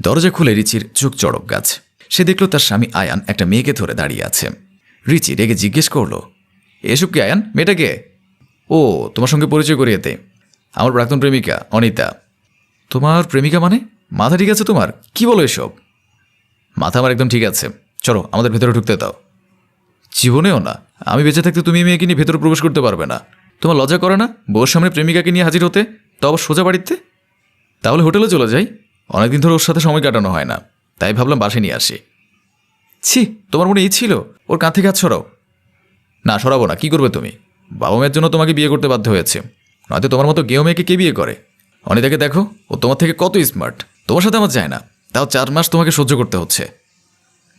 দরজা খুলে রিচির চোখ চড়ক গাছ। সে দেখল তার স্বামী আয়ান একটা মেয়েকে ধরে দাঁড়িয়ে আছে। রিচি রেগে জিজ্ঞেস করল, এসব কি আয়ান? মেয়েটাকে ও, তোমার সঙ্গে পরিচয় করিয়ে দে। আমার প্রাক্তন প্রেমিকা, অনিতা। তোমার প্রেমিকা মানে? মাথা ঠিক আছে তোমার? কি বলো এসব? মাথা আমার একদম ঠিক আছে। চলো, আমাদের ভেতরে ঢুকতে দাও। জীবনেও না, আমি বেঁচে থাকতে তুমি মেয়েকে নিয়ে ভেতরে প্রবেশ করতে পারবে না। তোমার লজ্জা করে না? বউর সামনে প্রেমিকাকে নিয়ে হাজির হতে? তো আবার সোজা বাড়িতে? তাহলে হোটেলে চলে যাই। অনেকদিন ধরে ওর সাথে সময় কাটানো হয় না, তাই ভাবলাম বাসে নিয়ে আসি। ছি, তোমার মনে এই ছিল? ওর কাঁধ হাত সরাও। না, সরাবো না, কি করবে তুমি? বাবা মায়ের জন্য তোমাকে বিয়ে করতে বাধ্য হয়েছে। নয়তো তোমার মতো গেও মেয়েকে কে বিয়ে করে? অনিতাকে দেখো, ও তোমার থেকে কত স্মার্ট তোমার সাথে আমার যায় না, তাও চার মাস তোমাকে সহ্য করতে হচ্ছে।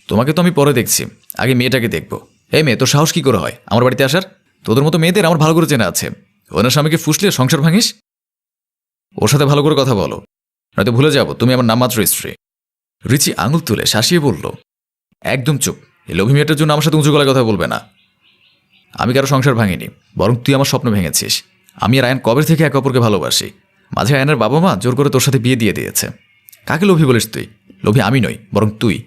তোমাকে তো আমি পরে দেখছি, আগে মেয়েটাকে দেখব। এই মেয়ে, তোর সাহস কি করে হয়? আমার বাড়িতে আসার? তোদের মতো মেয়েদের আমার ভালো করে চেনা আছে। ওনার স্বামীকে ফুসলে সংসার ভাঙিস? ওর সাথে ভালো করে কথা বলো। নয়তো ভুলে যাব, তুমি আমার নামমাত্র স্ত্রী। রিচি আঙুল তুলে শাসিয়ে বলল, একদম চুপ, এই লোভী মেয়েটার জন্য আমার সাথে উঁচু গলায় কথা বলবে না। আমি কারও সংসার ভাঙিনি, বরং তুই আমার স্বপ্ন ভেঙেছিস। আমি আর আয়ন কবের থেকে একে অপরকে ভালোবাসি? মাঝে আয়নের বাবা মা জোর করে তোর সাথে বিয়ে দিয়ে দিয়েছে। কাকে লোভী বলিস তুই? লোভী আমি নই, বরং তুই।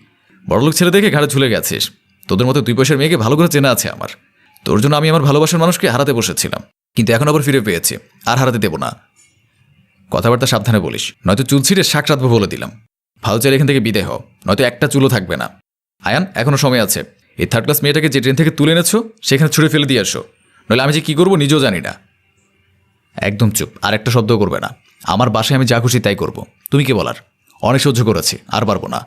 বড়লোক ছেলে দেখে ঘাড়ে ঝুলে গেছিস। তোদের মতো দুই পয়সার মেয়েকে ভালো করে চেনা আছে আমার। তোর জন্য আমি আমার ভালোবাসার মানুষকে হারাতে বসেছিলাম। কিন্তু এখন আবার ফিরে পেয়েছি, আর হারাতে দেব না। কথাবার্তা সাবধানে বলিস। নয়তো চুল ছিঁড়ে শাক রাতবো বলে দিলাম। ভালো চাইলে এখান থেকে বিদায় হও। নয়তো একটা চুলও থাকবে না। আয়ান এখনও সময় আছে। এই থার্ড ক্লাস মেয়েটাকে যে ট্রেন থেকে তুলে এনেছো, সেখানে ছুঁড়ে ফেলে দিয়ে আসো। নইলে আমি যে কী করব নিজেও জানি না। একদম চুপ। আর একটা শব্দ করবে না। আমার বাসায় আমি যা খুশি তাই করব। তুমি কি বলার? অনেক সহ্য করেছি। আর পারব না।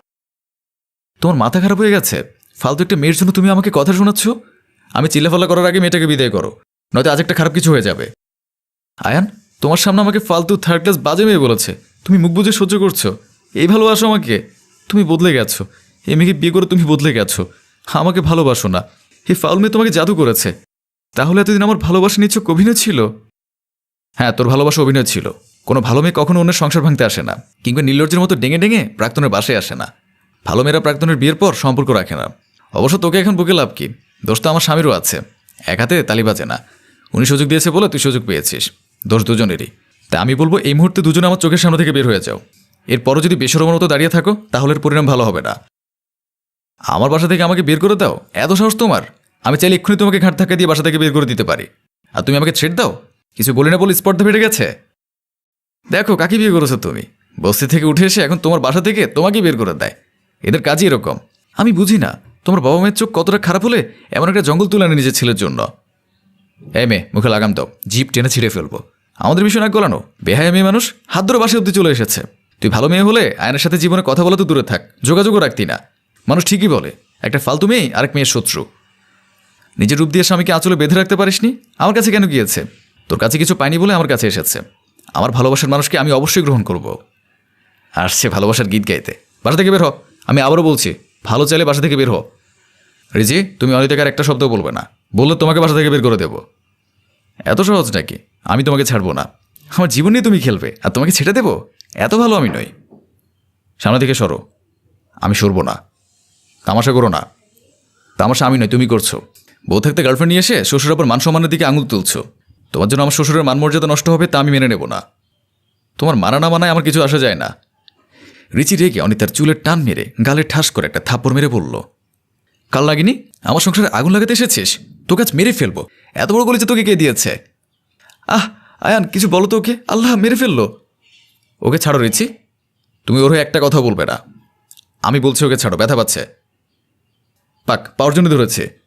তোমার মাথা খারাপ হয়ে গেছে? ফালতু একটা মেয়ের জন্য তুমি আমাকে কথা শোনাচ্ছ? আমি চিল্লাফাল্লা করার আগে মেয়েটাকে বিদায় করো। নয়তো আজ একটা খারাপ কিছু হয়ে যাবে। আয়ান তোমার সামনে আমাকে ফালতু থার্ড ক্লাস বাজে মেয়ে বলেছে। তুমি মুখ বুঝে সহ্য করছ। এই ভালোবাসো আমাকে। তুমি বদলে গেছো। এই মেয়েকে বিয়ে করে তুমি বদলে গেছো। আমাকে ভালোবাসো না। এই ফাউল মেয়ে তোমাকে জাদু করেছে। তাহলে এতদিন আমার ভালোবাসা নিচ্ছ অভিনয় ছিল? হ্যাঁ তোর ভালোবাসা অভিনয় ছিল। কোনো ভালো মেয়ে কখনো অন্যের সংসার ভাঙতে আসে না। কিংবা নির্লজ্জের মতো ডেঙে ডেঙে প্রাক্তনের বাসায় আসে না। ভালো মেয়েরা প্রাক্তনের বিয়ের পর সম্পর্ক রাখে না। অবশ্য তোকে এখন বুকে লাভ কি? দোষ তো আমার স্বামীরও আছে। এক হাতে তালি বাজে না। উনি সুযোগ দিয়েছে বলে তুই সুযোগ পেয়েছিস। দোষ দুজনেরই। তা আমি বলব এই মুহূর্তে দুজনে আমার চোখের সামনে থেকে বের হয়ে যাও। এরপরও যদি বেসরমের মতো দাঁড়িয়ে থাকো, তাহলে পরিণাম ভালো হবে না। আমার বাসা থেকে আমাকে বের করে দাও? এত সাহস তোমার। আমি চাইলে এক্ষুনি তোমাকে ঘাট ধাক্কা দিয়ে বাসা থেকে বের করে দিতে পারি। আর তুমি আমাকে ছেড়ে দাও? কিছু বলি না বলে স্পর্ধা বেড়ে গেছে? দেখো, কাকে বিয়ে করেছ তুমি? বস্তি থেকে উঠে এসে এখন তোমার বাসা থেকে তোমাকেই বের করে দেয়। এদের কাজই এরকম। আমি বুঝি না, তোমার বাবা মায়ের চোখ কতটা খারাপ হলে এমন একটা জঙ্গল তুলে আনে নিজের ছেলের জন্য। এই মেয়ে, মুখে লাগাম দাও। জিপ টেনে ছিঁড়ে ফেলব। আমাদের বিষয় না গলানো। বেহায় মেয়ে মানুষ হাত ধরে বাসে অব্দি চলে এসেছে। তুই ভালো মেয়ে হলে আয়নের সাথে জীবনে কথা বলা তো দূরে থাক, যোগাযোগও রাখতি না। মানুষ ঠিকই বলে, একটা ফালতু মেয়ে, আরেক মেয়ের শত্রু। নিজের রূপ দিয়ে স্বামীকে আঁচলে বেঁধে রাখতে পারিসনি? আমার কাছে কেন গিয়েছে? তোর কাছে কিছু পাইনি বলে আমার কাছে এসেছে। আমার ভালোবাসার মানুষকে আমি অবশ্যই গ্রহণ করব। আসছে ভালোবাসার গীত গাইতে। বাসা থেকে বের হ। আমি আবারও বলছি, ভালো চাইলে বাসা থেকে বের হ। রিজি, তুমি অনিতাকে আর একটা শব্দ বলবে না। বললে তোমাকে বাসা থেকে বের করে দেবো। এত সহজ নাকি? আমি তোমাকে ছাড়বো না। আমার জীবন নিয়ে তুমি খেলবে, আর তোমাকে ছেড়ে দেবো? এত ভালো আমি নই। সামনে থেকে সরো। আমি সরবো না। তামাশা করো না। তামাশা আমি নয় তুমি করছ। বউ থাকতে গার্লফ্রেন্ড নিয়ে এসে শ্বশুর আবার মান সম্মানের দিকে আঙুল তুলছো। তোমার জন্য আমার শ্বশুরের মান মর্যাদা নষ্ট হবে তা আমি মেনে নেব না। তোমার মানা না মানায় আমার কিছু আসা যায় না। রিচি রেগে অনিতার চুলের টান মেরে গালে ঠাস করে একটা থাপ্পড় মেরে বলল, কাল লাগিনি আমার সংসারে আগুন লাগাতে এসেছিস? তোকে আজ মেরে ফেলব। এত বড় করেছে তোকে কে দিয়েছে? আহ, আয়ান, কিছু বলো তো ওকে। আল্লাহ মেরে ফেলল। ওকে ছাড়ো রিচি। তুমি ওর একটা কথা বলবে না। আমি বলছি ওকে ছাড়ো, ব্যথা পাচ্ছে। পাক, পাওয়ার জন্য ধরেছে।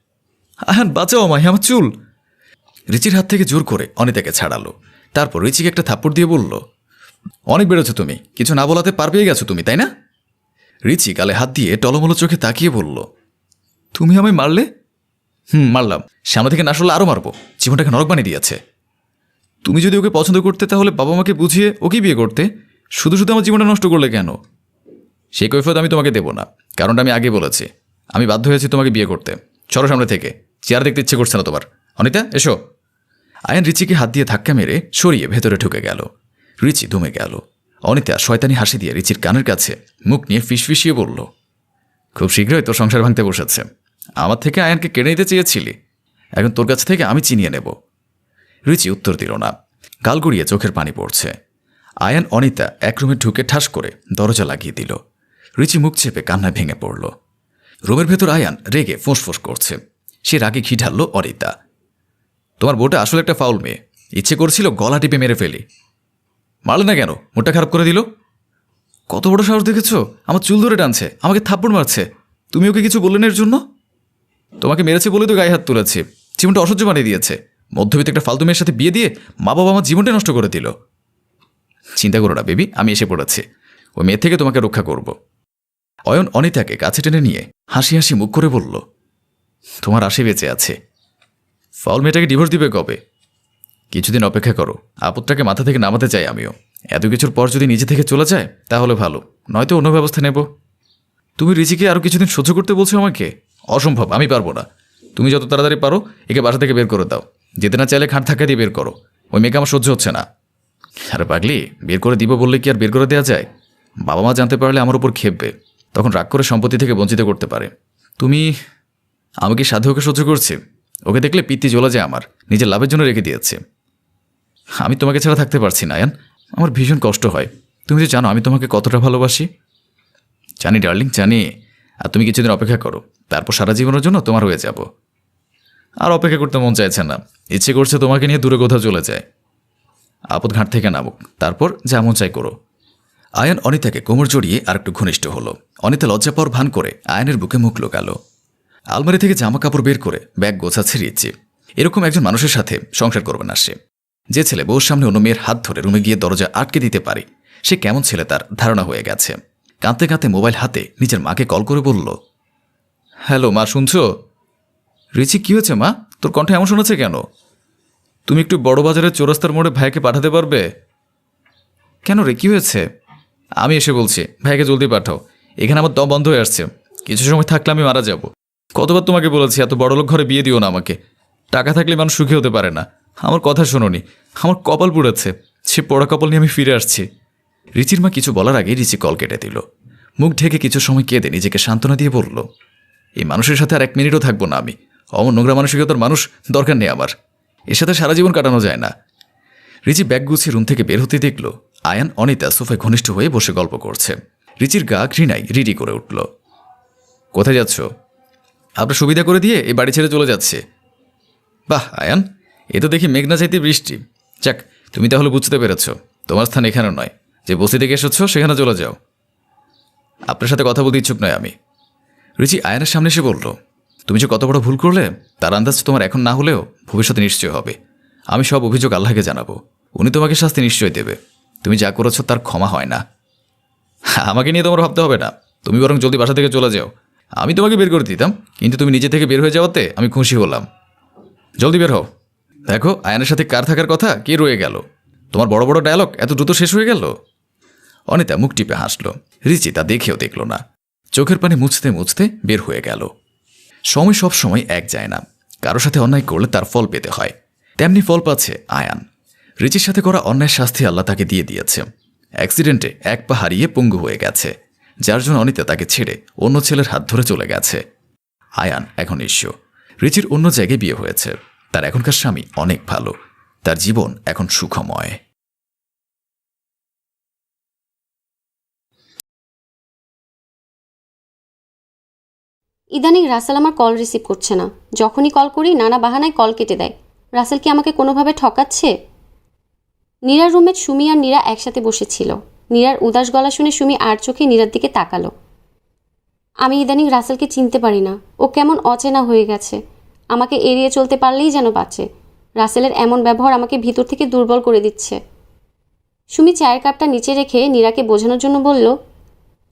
আহান বাঁচাও আমায়, আমার চুল। রিচির হাত থেকে জোর করে অনিতাকে ছাড়ালো। তারপর রিচিকে একটা থাপ্পড় দিয়ে বলল, অনেক বেড়েছো তুমি। কিছু না বলাতে পার পেয়ে গেছো তুমি, তাই না? রিচি গালে হাত দিয়ে টলমলো চোখে তাকিয়ে বলল, তুমি আমায় মারলে? হুম, মারলাম। সামনে থেকে না আসলে আরও মারবো। জীবনটাকে নরক বানিয়ে দিয়েছে। তুমি যদি ওকে পছন্দ করতে তাহলে বাবা মাকে বুঝিয়ে ওকে বিয়ে করতে। শুধু শুধু আমার জীবনটা নষ্ট করলে কেন? সেই কৈফত আমি তোমাকে দেবো না, কারণটা আমি আগে বলেছি। আমি বাধ্য হয়েছি তোমাকে বিয়ে করতে। সরো সামনে থেকে, চেয়ার দেখতে ইচ্ছে করছে না তোমার। অনিতা, এসো। আয়ন রিচিকে হাত দিয়ে ধাক্কা মেরে সরিয়ে ভেতরে ঢুকে গেল। রিচি দমে গেল। অনিতা শয়তানি হাসি দিয়ে রিচির কানের কাছে মুখ নিয়ে ফিসফিসিয়ে বলল, খুব শীঘ্রই তোর সংসার ভাঙতে বসেছে। আমার থেকে আয়নকে কেড়ে নিতে চেয়েছিলি। এখন তোর কাছ থেকে আমি চিনিয়ে নেব। রিচি উত্তর দিল না। গাল গড়িয়ে চোখের পানি পড়ছে। আয়ান অনিতা এক রুমে ঢুকে ঠাস করে দরজা লাগিয়ে দিল। রিচি মুখ চেপে কান্না ভেঙে পড়ল। রুমের ভেতর আয়ান রেগে ফোঁস করছে। সে রাগে ঘি ঢালল অনিতা। তোমার বউটা আসলে একটা ফাউল মেয়ে। ইচ্ছে করছিল গলা টিপে মেরে ফেলি। মারলে না কেন? মোটা খারাপ করে দিল? কত বড় সাহস দেখেছ? আমার চুল ধরে টানছে, আমাকে থাপ্পড় মারছে। তুমি ওকে কিছু বললেন এর জন্য? তোমাকে মেরেছে বলে তো গায়ে হাত তুলেছে। জীবনটা অসহ্য বানিয়ে দিয়েছে। মধ্যবিত্ত একটা ফালতু মেয়ের সাথে বিয়ে দিয়ে মা বাবা আমার জীবনটা নষ্ট করে দিল। চিন্তা করো না, বেবি, আমি এসে পড়েছি। ওই মেয়ে থেকে তোমাকে রক্ষা করব। অয়ন অনিতাকে কাছে টেনে নিয়ে হাসি হাসি মুখ করে বলল, তোমার আশে বেঁচে আছে। ফাউল মেয়েটাকে ডিভোর্স দিবে কবে? কিছুদিন অপেক্ষা করো, আপদটাকে মাথা থেকে নামাতে চাই আমিও। এত কিছুর পর যদি নিজে থেকে চলে যায়, তাহলে ভালো। নয়তো অন্য ব্যবস্থা নেব। তুমি রিচিকে আরও কিছুদিন সহ্য করতে বলছো আমাকে? অসম্ভব, আমি পারব না। তুমি যত তাড়াতাড়ি পারো, একে বাসা থেকে বের করে দাও। যেতে না চাইলে খাট থাকা দিয়ে বের করো। ওই মেয়েকে আমার সহ্য হচ্ছে না। আরে পাগলি, বের করে দিব বললে কি আর বের করে দেওয়া যায়? বাবা মা জানতে পারলে আমার উপর খেপবে তখন রাগ করে সম্পত্তি থেকে বঞ্চিত করতে পারে। তুমি আমাকে সাধু ওকে সহ্য করছি? ওকে দেখলে পিত্তি জ্বলা যায় আমার। নিজের লাভের জন্য রেখে দিয়েছে। আমি তোমাকে ছাড়া থাকতে পারছি না, আয়ান। আমার ভীষণ কষ্ট হয়। তুমি তো জানো আমি তোমাকে কতটা ভালোবাসি। জানি ডার্লিং, জানি। আর তুমি কিছুদিন অপেক্ষা করো। তারপর সারা জীবনের জন্য তোমার হয়ে যাব। আর অপেক্ষা করতে মন চাইছে না। ইচ্ছে করছে তোমাকে নিয়ে দূরে কোথাও চলে যায়। আপদ ঘাট থেকে নামুক। তারপর যেমন চাই করো। আয়ন অনিতাকে কোমর জড়িয়ে আর একটু ঘনিষ্ঠ হলো। অনিতা লজ্জা পাওয়ার ভান করে আয়নের বুকে মুখ লোকালো। আলমারি থেকে জামা কাপড় বের করে ব্যাগ গোছাচ্ছে রিয়েছে এরকম একজন মানুষের সাথে সংসার করবে না সে। যে ছেলে বউর সামনে অন্য মেয়ের হাত ধরে রুমে গিয়ে দরজা আটকে দিতে পারে, সে কেমন ছেলে তার ধারণা হয়ে গেছে। কাঁদতে কাঁদতে মোবাইল হাতে নিজের মাকে কল করে বলল, হ্যালো মা, শুনছো? রিচি, কী হয়েছে মা? তোর কণ্ঠে এমন শোনাচ্ছে কেন? তুমি একটু বড় বাজারের চৌরাস্তার মোড়ে ভাইকে পাঠাতে পারবে? কেন রে, কী হয়েছে? আমি এসে বলছি, ভাইকে জলদি পাঠাও। এখানে আমার দম বন্ধ হয়ে আসছে। কিছু সময় থাকলে আমি মারা যাব। কতবার তোমাকে বলেছি, এত বড় লোক ঘরে বিয়ে দিও না আমাকে। টাকা থাকলে মানুষ সুখী হতে পারে না। আমার কথা শোনোনি। আমার কপাল পুড়েছে। সে পড়া কপাল নিয়ে আমি ফিরে আসছি। রিচির মা কিছু বলার আগেই রিচি কল কেটে দিল। মুখ ঢেকে কিছু সময় কেঁদে নিজেকে সান্ত্বনা দিয়ে বলল, এই মানুষের সাথে আর এক মিনিটও থাকব না আমি। অমন নোংরা মানসিকতার মানুষ দরকার নেই আমার। এর সাথে সারা জীবন কাটানো যায় না। রিচি ব্যাগ গুছিয়ে রুম থেকে বের হতে দেখল আয়ান অনিতা সোফায় ঘনিষ্ঠ হয়ে বসে গল্প করছে। রিচির গা ঘৃণায় রিডি করে উঠল। কোথায় যাচ্ছ? আপনার সুবিধা করে দিয়ে এই বাড়ি ছেড়ে চলে যাচ্ছে। বাহ, আয়ান, এ তো দেখি মেঘনা চাইতে বৃষ্টি। যাক, তুমি তাহলে বুঝতে পেরেছ, তোমার স্থান এখানে নয়। যে বসতি থেকে এসেছ, সেখানে চলে যাও। আপনার সাথে কথা বলতে ইচ্ছুক নয় আমি। রিচি আয়নের সামনে এসে বলল তুমি যে কত বড় ভুল করলে, তার আন্দাজ তোমার এখন না হলেও ভবিষ্যতে নিশ্চয় হবে। আমি সব অভিযোগ আল্লাহকে জানাব। উনি তোমাকে শাস্তি নিশ্চয় দেবে। তুমি যা করেছ তার ক্ষমা হয় না। আমাকে নিয়ে তোমার ভাবতে হবে না। তুমি বরং জলদি বাসা থেকে চলে যাও। আমি তোমাকে বের করে দিতাম, কিন্তু তুমি নিজে থেকে বের হয়ে যাওয়াতে আমি খুশি হলাম। জলদি বের হও। দেখো, আয়নের সাথে কার থাকার কথা, কে রয়ে গেল? তোমার বড় বড় ডায়লগ এত দ্রুত শেষ হয়ে গেল? অনিতা মুখ টিপে হাসল। রিচি তা দেখেও দেখল না। চোখের পানি মুছতে মুছতে বের হয়ে গেল। সময় সব সময় এক যায় না। কারও সাথে অন্যায় করলে তার ফল পেতে হয়। তেমনি ফল পাচ্ছে আয়ান। রিচির সাথে করা অন্যায় শাস্তি আল্লাহ তাকে দিয়ে দিয়েছে। অ্যাক্সিডেন্টে এক পা হারিয়ে পঙ্গু হয়ে গেছে, যার জন্য অনিতা তাকে ছেড়ে অন্য ছেলের হাত ধরে চলে গেছে। আয়ান এখন নিঃস্ব রিচির অন্য জায়গায় বিয়ে হয়েছে। তার এখনকার স্বামী অনেক ভালো। তার জীবন এখন সুখময়। ইদানিং রাসেল আমার কল রিসিভ করছে না। যখনই কল করি, নানা বাহানায় কল কেটে দেয়। রাসেল কি আমাকে কোনোভাবে ঠকাচ্ছে? নীরার রুমে সুমি আর নীরা একসাথে বসেছিল। নীরার উদাস গলা শুনে সুমি আর চোখে নীরার দিকে তাকালো। আমি ইদানিং রাসেলকে চিনতে পারি না। ও কেমন অচেনা হয়ে গেছে। আমাকে এড়িয়ে চলতে পারলেই যেন বাঁচে। রাসেলের এমন ব্যবহার আমাকে ভিতর থেকে দুর্বল করে দিচ্ছে। সুমি চায়ের কাপটা নিচে রেখে নীরাকে বোঝানোর জন্য বলল,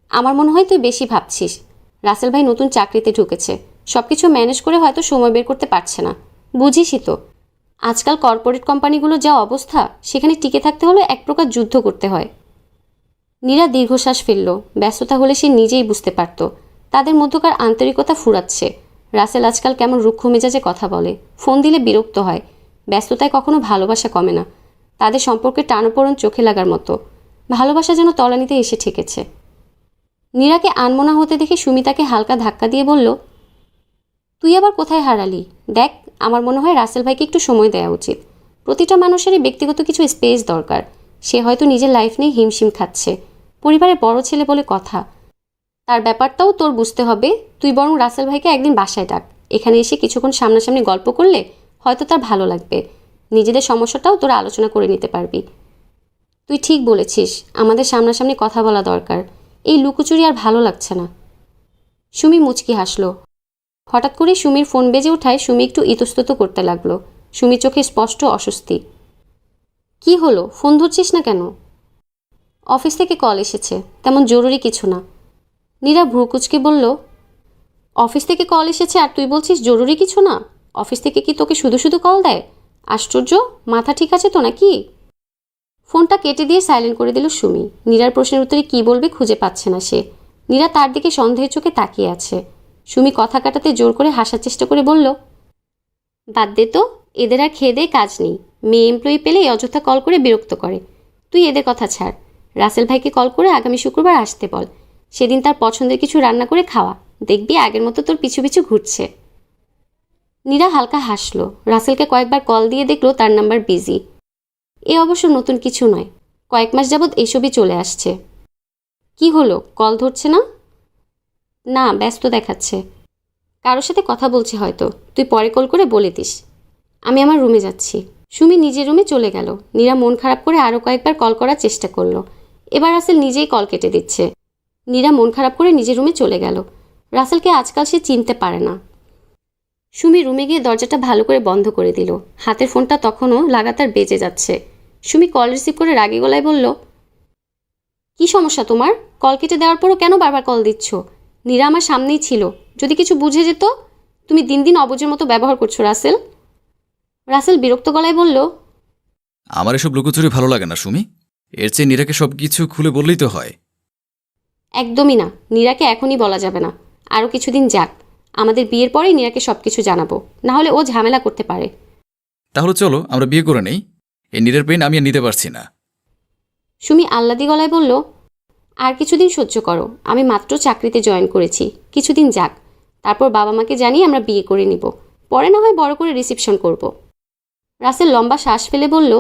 আমার মনে হয় তুই বেশি ভাবছিস। রাসেল ভাই নতুন চাকরিতে ঢুকেছে। সব কিছু ম্যানেজ করে হয়তো সময় বের করতে পারছে না। বুঝিসই তো। আজকাল কর্পোরেট কোম্পানিগুলোর যা অবস্থা, সেখানে টিকে থাকতে হলে এক প্রকার যুদ্ধ করতে হয়। নীরা দীর্ঘশ্বাস ফেলল। ব্যস্ততা হলে সে নিজেই বুঝতে পারত। তাদের মধ্যকার আন্তরিকতা ফুরাচ্ছে। রাসেল আজকাল কেমন রুক্ষ মেজাজে কথা বলে। ফোন দিলে বিরক্ত হয়। ব্যস্ততায় কখনো ভালোবাসা কমে না। তাদের সম্পর্কে টানপোড়ন চোখে লাগার মতো। ভালোবাসা যেন তলানিতে এসে ঠেকেছে। নীরাকে আনমনা হতে দেখে সুমিতাকে হালকা ধাক্কা দিয়ে বলল, তুই আবার কোথায় হারালি? দেখ, আমার মনে হয় রাসেল ভাইকে একটু সময় দেওয়া উচিত। প্রতিটা মানুষেরই ব্যক্তিগত কিছু স্পেস দরকার। সে হয়তো নিজের লাইফ নিয়ে হিমশিম খাচ্ছে। পরিবারের বড় ছেলে বলে কথা। তার ব্যাপারটাও তোর বুঝতে হবে। তুই বরং রাসেল ভাইকে একদিন বাসায় ডাক। এখানে এসে কিছুক্ষণ সামনাসামনি গল্প করলে হয়তো তার ভালো লাগবে। নিজেদের সমস্যাটাও তোরা আলোচনা করে নিতে পারবি। তুই ঠিক বলেছিস। আমাদের সামনাসামনি কথা বলা দরকার। এই লুকোচুরি আর ভালো লাগছে না। সুমি মুচকি হাসলো। হঠাৎ করে সুমির ফোন বেজে ওঠায় সুমি একটু ইতস্তত করতে লাগল। সুমি চোখে স্পষ্ট অস্বস্তি। কি হলো? ফোন ধরছিস না কেন? অফিস থেকে কল এসেছে। তেমন জরুরি কিছু না। নীরা ভ্রুকুচকে বলল, অফিস থেকে কল এসেছে আর তুই বলছিস জরুরি কিছু না? অফিস থেকে কি তোকে শুধু শুধু কল দেয়? আশ্চর্য, মাথা ঠিক আছে তো নাকি? ফোনটা কেটে দিয়ে সাইলেন্ট করে দিল সুমি। নীরার প্রশ্নের উত্তরে কী বলবে খুঁজে পাচ্ছে না সে। নীরা তার দিকে সন্দেহের চোখে তাকিয়ে আছে। সুমি কথা কাটাতে জোর করে হাসার চেষ্টা করে বলল, বাদ দে তো, এদের আর খেয়ে দিয়ে কাজ নেই। মেয়ে এমপ্লয়ি পেলে অযথা কল করে বিরক্ত করে। তুই এদের কথা ছাড়। রাসেল ভাইকে কল করে আগামী শুক্রবার আসতে বল। সেদিন তার পছন্দের কিছু রান্না করে খাওয়া। দেখবি আগের মতো তোর পিছু পিছু ঘুরছে। নীরা হালকা হাসলো। রাসেলকে কয়েকবার কল দিয়ে দেখল তার নাম্বার বিজি এ অবশ্য নতুন কিছু নয়। কয়েক মাস যাবৎ এসবই চলে আসছে। কি হলো? কল ধরছে না? না, ব্যস্ত দেখাচ্ছে। কারোর সাথে কথা বলছে হয়তো। তুই পরে কল করে বলে দিস। আমি আমার রুমে যাচ্ছি। সুমি নিজের রুমে চলে গেল। নীরা মন খারাপ করে আরও কয়েকবার কল করার চেষ্টা করল। এবার রাসেল নিজেই কল কেটে দিচ্ছে। নীরা মন খারাপ করে নিজের রুমে চলে গেল। রাসেলকে আজকাল সে চিনতে পারে না। সুমি রুমে গিয়ে দরজাটা ভালো করে বন্ধ করে দিল। হাতের ফোনটা তখনও লাগাতার বেজে যাচ্ছে। সুমি কল রিসিভ করে রাগী গলায় বলল কি সমস্যা তোমার? কল কেটে দেওয়ার পরও কেন বারবার কল দিচ্ছ? নীরা আমার সামনেই ছিল। যদি কিছু বুঝে যেত তুমি দিন দিন অবুজের মতো ব্যবহার করছ রাসেল। রাসেল বিরক্ত গলায় বলল আমার এসব লুকোচুরি ভালো লাগে না সুমি। এর চেয়ে নীরাকে সব কিছু খুলে বললেই তো হয়। একদমই না। নীরাকে এখনই বলা যাবে না। আরও কিছুদিন যাক। আমাদের বিয়ের পরেই নীরাকে সব কিছু জানাব। না হলে ও ঝামেলা করতে পারে। তাহলে চলো আমরা বিয়ে করে নেই। এই নীরের পেন আমি আর নিতে পারছি না। সুমি আহ্লাদি গলায় বলল আর কিছুদিন সহ্য করো আমি মাত্র চাকরিতে জয়েন করেছি কিছুদিন যাক। তারপর বাবা মাকে জানিয়ে আমরা বিয়ে করে নিব। পরে না হয় বড় করে রিসেপশন করব। রাসেল লম্বা শ্বাস ফেলে বলল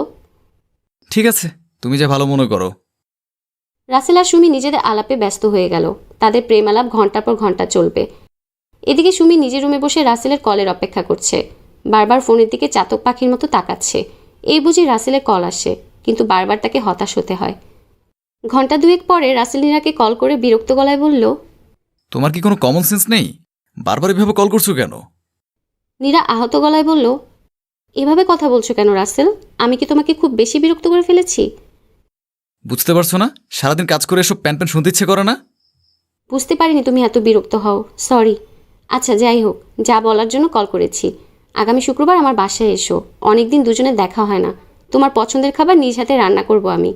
ঠিক আছে তুমি যা ভালো মনে করো। রাসেল আর সুমি নিজেদের আলাপে ব্যস্ত হয়ে গেল। তাদের প্রেম আলাপ ঘণ্টার পর ঘণ্টা চলবে। এদিকে সুমি নিজের রুমে বসে রাসেলের কলের অপেক্ষা করছে। বারবার ফোনের দিকে চাতক পাখির মতো তাকাচ্ছে। এই বুঝি রাসেলের কল আসে কিন্তু বারবার তাকে হতাশ হতে হয়। ঘণ্টা দুয়েক পরে রাসেল নীরাকে কল করে বিরক্ত গলায় বলল তোমার কি কোনো কমন সেন্স নেই? বারবার এভাবে কল করছ কেন? নীরা আহত গলায় বলল এভাবে কথা বলছো কেন রাসেল? আমি কি তোমাকে খুব বেশি বিরক্ত করে ফেলেছি? বুঝতে পারছ না? সারাদিন কাজ করে এসব প্যান প্যান শুনতে ইচ্ছে করে না? বুঝতে পারিনি তুমি এত বিরক্ত হও। সরি। আচ্ছা যাই হোক যা বলার জন্য কল করেছি। আগামী শুক্রবার আমার বাসায় এসো। অনেকদিন দুজনে দেখা হয় না। তোমার পছন্দের খাবার নিজ হাতে রান্না করব আমি।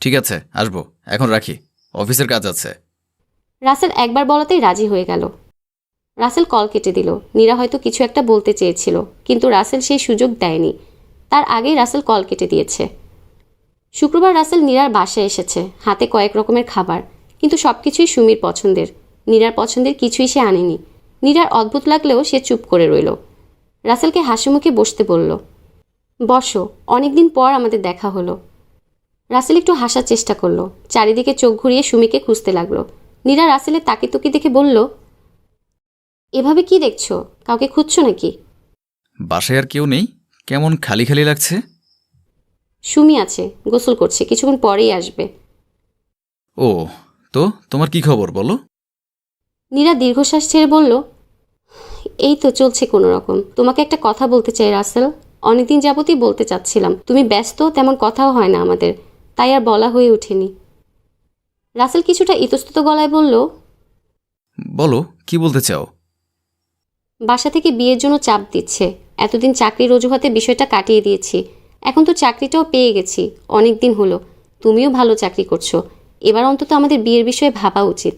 ঠিক আছে আসব। এখন রাখি। অফিসের কাজ আছে। রাসেল একবার বলাতেই রাজি হয়ে গেল। রাসেল কল কেটে দিল। নীরা হয়তো কিছু একটা বলতে চেয়েছিল কিন্তু রাসেল সেই সুযোগ দেয়নি। তার আগেই রাসেল কল কেটে দিয়েছে। শুক্রবার রাসেল নীরার বাসায় এসেছে হাতে কয়েক রকমের খাবার কিন্তু সব কিছুই সুমির পছন্দের। নীরার পছন্দের কিছুই সে আনেনি। নীরার অদ্ভুত লাগলেও সে চুপ করে রইল। রাসেলকে হাসিমুখে বসতে বলল বসো অনেকদিন পর আমাদের দেখা হলো। রাসেল একটু হাসার চেষ্টা করল। চারিদিকে চোখ ঘুরিয়ে সুমিকে খুঁজতে লাগল। নীরা রাসেলের তাকে তুকি দেখে বলল এভাবে কি দেখছ? কাউকে খুঁজছো নাকি? বাসায় আর কেউ নেই? কেমন খালি খালি লাগছে? সুমি আছে গোসল করছে কিছুক্ষণ পরেই আসবে। ও তো তোমার কি খবর বলো? নীরা দীর্ঘশ্বাস ছেড়ে বলল এই তো চলছে কোনো রকম। তোমাকে একটা কথা বলতে চাই রাসেল। অনেকদিন যাবতই বলতে চাচ্ছিলাম। তুমি ব্যস্ত তেমন কথাও হয় না আমাদের। তাই আর বলা হয়ে ওঠেনি। রাসেল কিছুটা ইতস্তত গলায় বলল বলো কি বলতে চাও? বাসা থেকে বিয়ের জন্য চাপ দিচ্ছে। এতদিন চাকরির অজুহাতে বিষয়টা কাটিয়ে দিয়েছি। এখন তো চাকরিটাও পেয়ে গেছি। অনেক দিন হলো। তুমিও ভালো চাকরি করছ। এবার অন্তত আমাদের বিয়ের বিষয়ে ভাবা উচিত।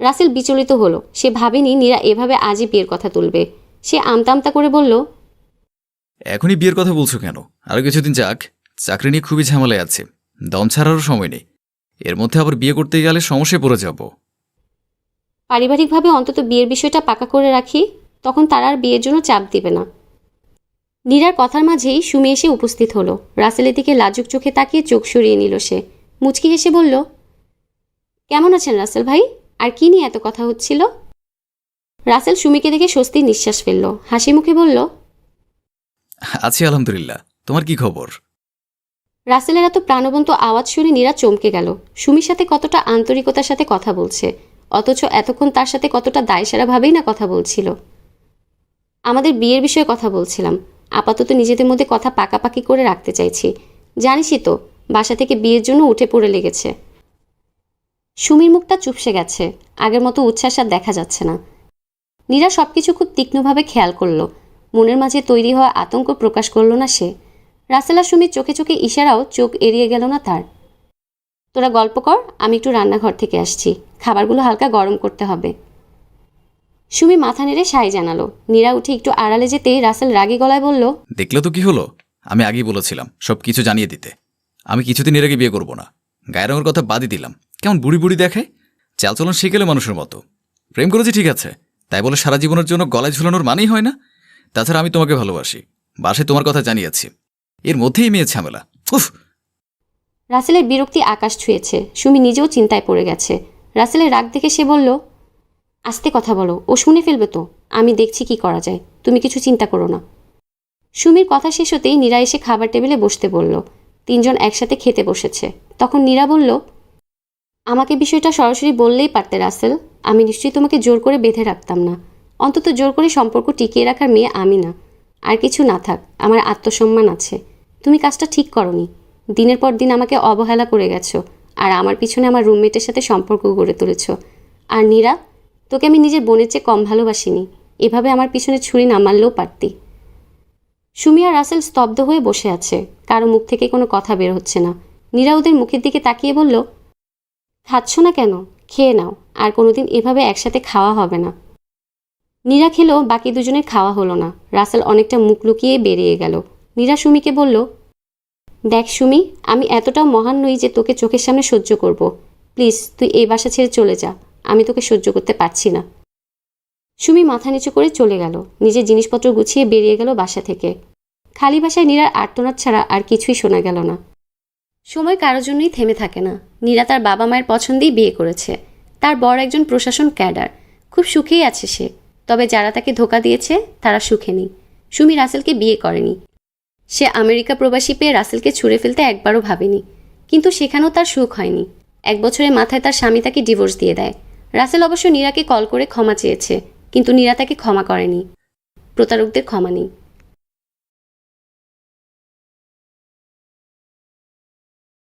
রাসেল বিচলিত হলো। সে ভাবেনি নীরা এভাবে আজই বিয়ের কথা তুলবে। সে আমতা আমতা করে বলল এখনই বিয়ের কথা বলছো কেন? আরও কিছুদিন যাক। চাকরি নিয়ে খুবই ঝামেলায় আছে। দম ছাড়ারও সময় নেই। এর মধ্যে আবার বিয়ে করতে গেলে সমস্যায় পড়ে যাব। পারিবারিকভাবে অন্তত বিয়ের বিষয়টা পাকা করে রাখি তখন তারা আর বিয়ের জন্য চাপ দিবে না। নীরার কথার মাঝেই সুমি এসে উপস্থিত হলো। রাসেলের দিকে লাজুক চোখে তাকিয়ে চোখ সরিয়ে নিল সে। মুচকি হেসে বলল কেমন আছেন রাসেল ভাই? আর কি নিয়ে এত কথা হচ্ছিল? রাসেল সুমিকে দেখে স্বস্তির নিঃশ্বাস ফেলল। হাসি মুখে বলল আছি আলহামদুলিল্লাহ। তোমার কি খবর? রাসেলের এত প্রাণবন্ত আওয়াজ শুনে নীরা চমকে গেল। সুমির সাথে কতটা আন্তরিকতার সাথে কথা বলছে অথচ এতক্ষণ তার সাথে কতটা দায়সারাভাবেই না কথা বলছিল। আমাদের বিয়ের বিষয়ে কথা বলছিলাম। আপাতত নিজেদের মধ্যে কথা পাকাপাকি করে রাখতে চাইছি। জানিসই তো বাসা থেকে বিয়ের জন্য উঠে পড়ে লেগেছে। সুমির মুখটা চুপসে গেছে। আগের মতো উচ্ছ্বাস আর দেখা যাচ্ছে না। নীরা সব কিছু খুব তীক্ষ্ণভাবে খেয়াল করল। মনের মাঝে তৈরি হওয়া আতঙ্ক প্রকাশ করল না সে। রাসেলা সুমির চোখে চোখে ইশারাও চোখ এড়িয়ে গেল না তার। তোরা গল্প কর, আমি একটু রান্নাঘর থেকে আসছি। খাবারগুলো হালকা গরম করতে হবে। সুমি মাথা নেড়ে সাই জানালো। নীরা উঠে একটু আড়ালে যেতেই রাসেল রাগী গলায় বলল, দেখলে তো কি হলো? আমি আগেই বলেছিলাম সব কিছু জানিয়ে দিতে। আমি কিছুদিন এর আগে বিয়ে করব না। গায়ের রঙের কথা বাদই দিলাম। কেমন বুড়ি বুড়ি দেখায় চালচলন শিখেলে মানুষের মতো। প্রেম করেছি ঠিক আছে, তাই বলে সারা জীবনের জন্য গলায় ঝুলানোর মানেই হয় না? তাছাড়া আমি তোমাকে ভালোবাসি, বাসায় তোমার কথা জানিয়েছি। এর মধ্যেই মেয়ে ঝামেলা। রাসেলের বিরক্তি আকাশ ছুঁয়েছে, সুমি নিজেও চিন্তায় পড়ে গেছে। রাসেলের রাগ দেখে সে বলল, আস্তে কথা বলো, ও শুনে ফেলবে তো, আমি দেখছি কি করা যায়, তুমি কিছু চিন্তা করো না। সুমির কথা শেষ হতেই নীরা এসে খাবার টেবিলে বসতে বলল। তিনজন একসাথে খেতে বসেছে। তখন নীরা বলল আমাকে বিষয়টা সরাসরি বললেই পারতে, রাসেল। আমি নিশ্চয়ই তোমাকে জোর করে বেঁধে রাখতাম না। অন্তত জোর করে সম্পর্ক টিকিয়ে রাখার মেয়ে আমি না। আর কিছু না থাক, আমার আত্মসম্মান আছে। তুমি কাজটা ঠিক করনি। দিনের পর দিন আমাকে অবহেলা করে গেছো, আর আমার পিছনে আমার রুমমেটের সাথে সম্পর্ক গড়ে তুলেছ। আর নীরা, তোকে আমি নিজের বোনের চেয়ে কম ভালোবাসিনি। এভাবে আমার পিছনে ছুরি না মারলেও পারতি। সুমিয়া রাসেল স্তব্ধ হয়ে বসে আছে। কারও মুখ থেকে কোনো কথা বের হচ্ছে না। নীরা ওদের মুখের দিকে তাকিয়ে বলল খাচ্ছ না কেন? খেয়ে নাও। আর কোনোদিন এভাবে একসাথে খাওয়া হবে না। নীরা খেলেও বাকি দুজনের খাওয়া হলো না। রাসেল অনেকটা মুখ লুকিয়ে বেরিয়ে গেল। নীরা সুমিকে বলল, দেখ সুমি, আমি এতটাও মহান নই যে তোকে চোখের সামনে সহ্য করব। প্লিজ, তুই এই বাসা ছেড়ে চলে যা। আমি তোকে সহ্য করতে পারছি না। সুমি মাথা নিচু করে চলে গেল। নিজের জিনিসপত্র গুছিয়ে বেরিয়ে গেল বাসা থেকে। খালি বাসায় নীরার আর্তনাদ ছাড়া আর কিছুই শোনা গেল না। সময় কারোর জন্যই থেমে থাকে না। নীরা তার বাবা মায়ের পছন্দেই বিয়ে করেছে। তার বড় একজন প্রশাসন ক্যাডার। খুব সুখেই আছে সে। তবে যারা তাকে ধোকা দিয়েছে, তারা সুখে নেই। সুমি রাসেলকে বিয়ে করেনি। সে আমেরিকা প্রবাসী পেয়ে রাসেলকে ছুঁড়ে ফেলতে একবারও ভাবেনি। কিন্তু সেখানেও তার সুখ হয়নি। এক বছরের মাথায় তার স্বামী তাকে ডিভোর্স দিয়ে দেয়। রাসেল অবশ্য নীরাকে কল করে ক্ষমা চেয়েছে, কিন্তু নীরা তাকে ক্ষমা করেনি। প্রতারকদের ক্ষমা নেই।